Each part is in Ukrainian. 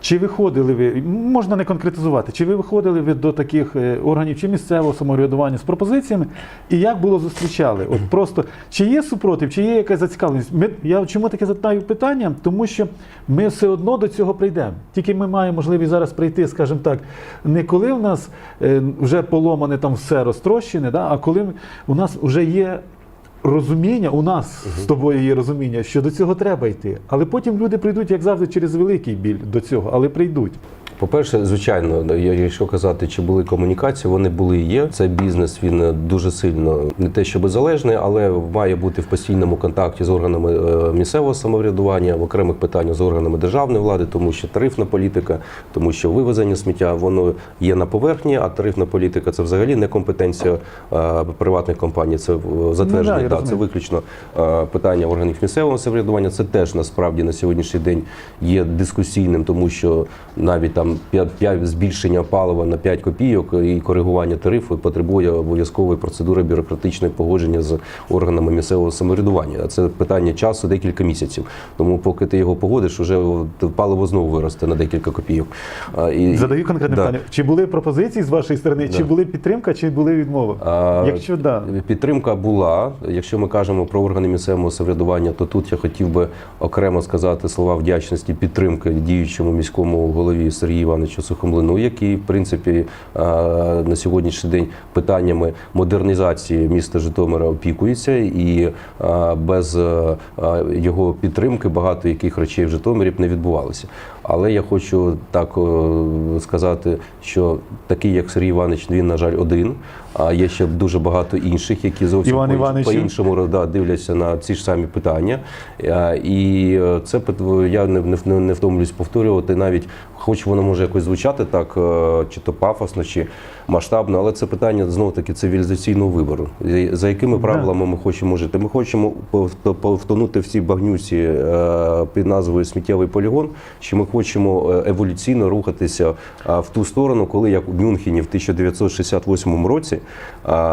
Чи виходили ви, можна не конкретизувати, чи ви виходили ви до таких е, органів чи місцевого самоврядування з пропозиціями, і як було зустрічали? От просто чи є супротив, чи є якась зацікавленість? Ми, я чому таке задаю питання? Тому що ми все одно до цього прийдемо. Тільки ми маємо можливість зараз прийти, скажімо так, не коли в нас е, вже поломане там все розтрощене, да, а коли у нас вже є розуміння, у нас з тобою є розуміння, що до цього треба йти. Але потім люди прийдуть, як завжди, через великий біль до цього, але прийдуть. По-перше, звичайно, якщо казати, чи були комунікації, вони були і є. Це бізнес, він дуже сильно не те, щоб залежний, але має бути в постійному контакті з органами е, місцевого самоврядування, в окремих питаннях з органами державної влади, тому що тарифна політика, тому що вивезення сміття воно є на поверхні, а тарифна політика це взагалі не компетенція е, приватних компаній. Це затвердження. Ну, да, це виключно е, питання органів місцевого самоврядування. Це теж насправді на сьогоднішній день є дискусійним, тому що навіть там 5, 5 збільшення палива на 5 копійок і коригування тарифу потребує обов'язкової процедури бюрократичної погодження з органами місцевого самоврядування. А це питання часу декілька місяців. Тому поки ти його погодиш, вже паливо знову виросте на декілька копійок. І- Задаю конкретне Да. питання: чи були пропозиції з вашої сторони, чи були підтримка, чи були відмови? А, Якщо да. Підтримка була. Якщо ми кажемо про органи місцевого самоврядування, то тут я хотів би окремо сказати слова вдячності підтримки діючому міському голові Сергію Івановичу Сухомлину, який, в принципі, на сьогоднішній день питаннями модернізації міста Житомира опікується, і без його підтримки багато яких речей в Житомирі б не відбувалося. Але я хочу так сказати, що такий, як Сергій Іванович, він, на жаль, один. А є ще дуже багато інших, які зовсім Іван по- Івановичу? по-іншому да, дивляться на ці ж самі питання. Е, І е, це я не, не, не втомлююсь повторювати, навіть хоч воно може якось звучати так, е, чи то пафосно, чи масштабно, але це питання знову таки цивілізаційного вибору. За якими правилами ми хочемо жити? Ми хочемо повтонути в цій багнюці е, під назвою сміттєвий полігон, чи ми хочемо е, еволюційно рухатися в ту сторону, коли як у Мюнхені в 1968 році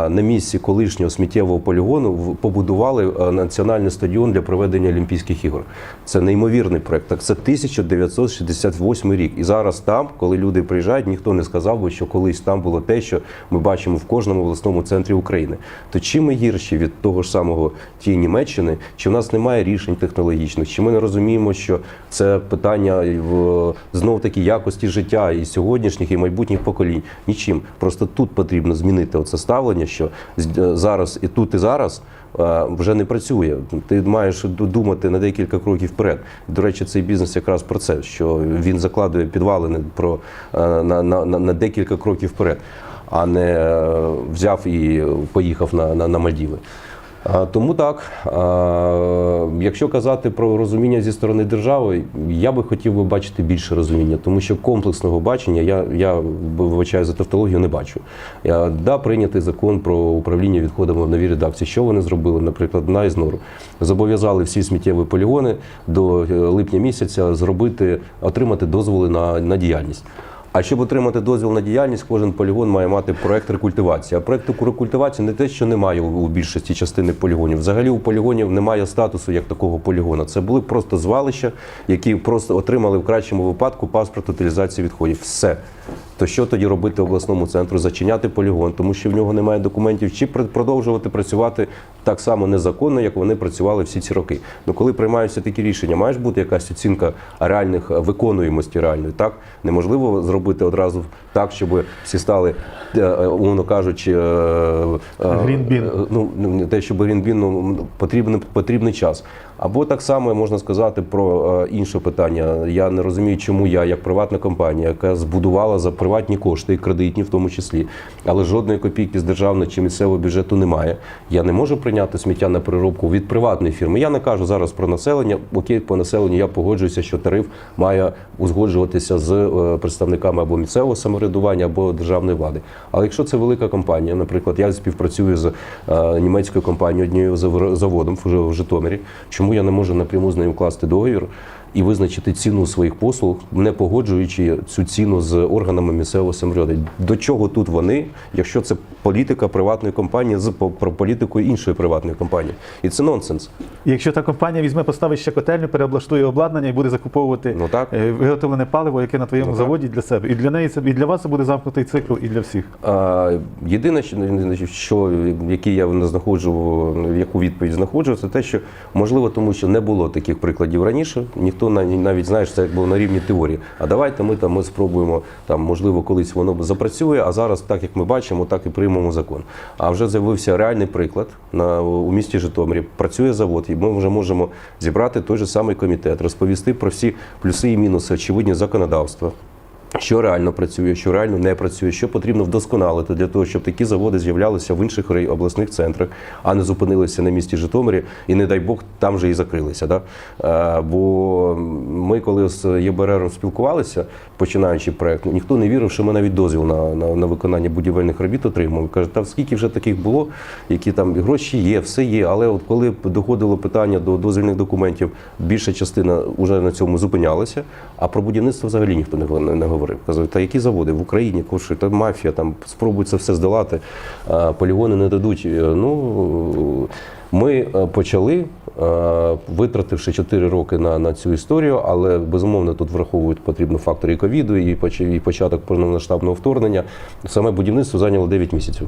на місці колишнього сміттєвого полігону побудували національний стадіон для проведення Олімпійських ігор. Це неймовірний проект. Так це 1968 рік. І зараз там, коли люди приїжджають, ніхто не сказав би, що колись там було те, що ми бачимо в кожному обласному центрі України. То чим ми гірші від того ж самого тієї Німеччини, чи в нас немає рішень технологічних, чи ми не розуміємо, що це питання в знов таки якості життя і сьогоднішніх, і майбутніх поколінь. Нічим. Просто тут потрібно змінити оце ставлення, що е, зараз і тут, і зараз. Е, Вже не працює. Ти маєш ду- думати на декілька кроків вперед. До речі, цей бізнес якраз про це, що він закладує підвалини про е, на, на, на, на декілька кроків вперед, а не е, взяв і поїхав на, на, на Мальдіви. Тому так, якщо казати про розуміння зі сторони держави, я би хотів би бачити більше розуміння, тому що комплексного бачення я, я вибачаю за тавтологію, не бачу. Да, прийнятий закон про управління відходами в новій редакції. Що вони зробили, наприклад, на Ізнору? Зобов'язали всі сміттєві полігони до е, липня місяця зробити, отримати дозволи на, на діяльність. А щоб отримати дозвіл на діяльність, кожен полігон має мати проект рекультивації. А проект рекультивації не те, що немає у більшості частини полігонів. Взагалі у полігонів немає статусу як такого полігона. Це були просто звалища, які просто отримали в кращому випадку паспорт утилізації відходів. Все. То що тоді робити обласному центру? Зачиняти полігон, тому що в нього немає документів, чи пр- продовжувати працювати так само незаконно, як вони працювали всі ці роки. Ну коли приймаються такі рішення, має ж бути якась оцінка реальних е, виконуємості реальної. Так неможливо зробити одразу так, щоб всі стали, е, е, умовно кажучи, Грінбін. ну те, щоб грінбін, ну потрібен потрібний час. Або так само можна сказати про е, інше питання. Я не розумію, чому я, як приватна компанія, яка збудувала за приватні кошти і кредитні, в тому числі, але жодної копійки з державного чи місцевого бюджету немає. Я не можу прийняти сміття на переробку від приватної фірми. Я не кажу зараз про населення. Окей, по населенню я погоджуюся, що тариф має узгоджуватися з е, представниками або місцевого самоврядування, або державної влади. Але якщо це велика компанія, наприклад, я співпрацюю з е, німецькою компанією однією заводом в в Житомирі. Чому я не можу напряму з нею вкласти договір і визначити ціну своїх послуг, не погоджуючи цю ціну з органами місцевого самоврядування. До чого тут вони, якщо це політика приватної компанії з про політикою іншої приватної компанії? І це нонсенс. Якщо та компанія візьме, поставить ще котельню, переоблаштує обладнання і буде закуповувати Ну так. е, виготовлене паливо, яке на твоєму Ну заводі для себе. І для неї це і для вас це буде замкнутий цикл, і для всіх. А, Єдине, що, що який я не знаходжу, яку відповідь знаходжу, це те, що можливо, тому що не було таких прикладів раніше. Ніхто на- навіть знаєш, це якби на рівні теорії. А давайте ми там ми спробуємо там, можливо, колись воно запрацює. А зараз, так як ми бачимо, так і приймемо закон. А вже з'явився реальний приклад на у місті Житомирі. Працює завод, і ми вже можемо зібрати той же самий комітет, розповісти про всі плюси і мінуси очевидні законодавства. Що реально працює, що реально не працює, що потрібно вдосконалити для того, щоб такі заводи з'являлися в інших обласних центрах, а не зупинилися на місті Житомирі і, не дай Бог, там же і закрилися. Да? Е, бо ми, коли з ЄБРРом спілкувалися, починаючи проект, ніхто не вірив, що ми навіть дозвіл на, на, на виконання будівельних робіт отримали. Каже, та скільки вже таких було, які там гроші є, все є. Але от коли доходило питання до дозвільних документів, більша частина вже на цьому зупинялася, а про будівництво взагалі ніхто не, не говорив. Казали, та які заводи в Україні коштують, та мафія, там спробують це все здолати, полігони не дадуть. Е, Ну ми е, почали, е, витративши 4 роки на, на цю історію, але безумовно тут враховують потрібно фактори ковіду, і, початок повномасштабного вторгнення. Саме будівництво зайняло 9 місяців.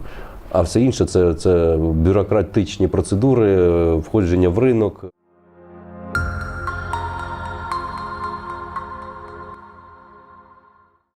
А все інше це, це бюрократичні процедури, входження в ринок.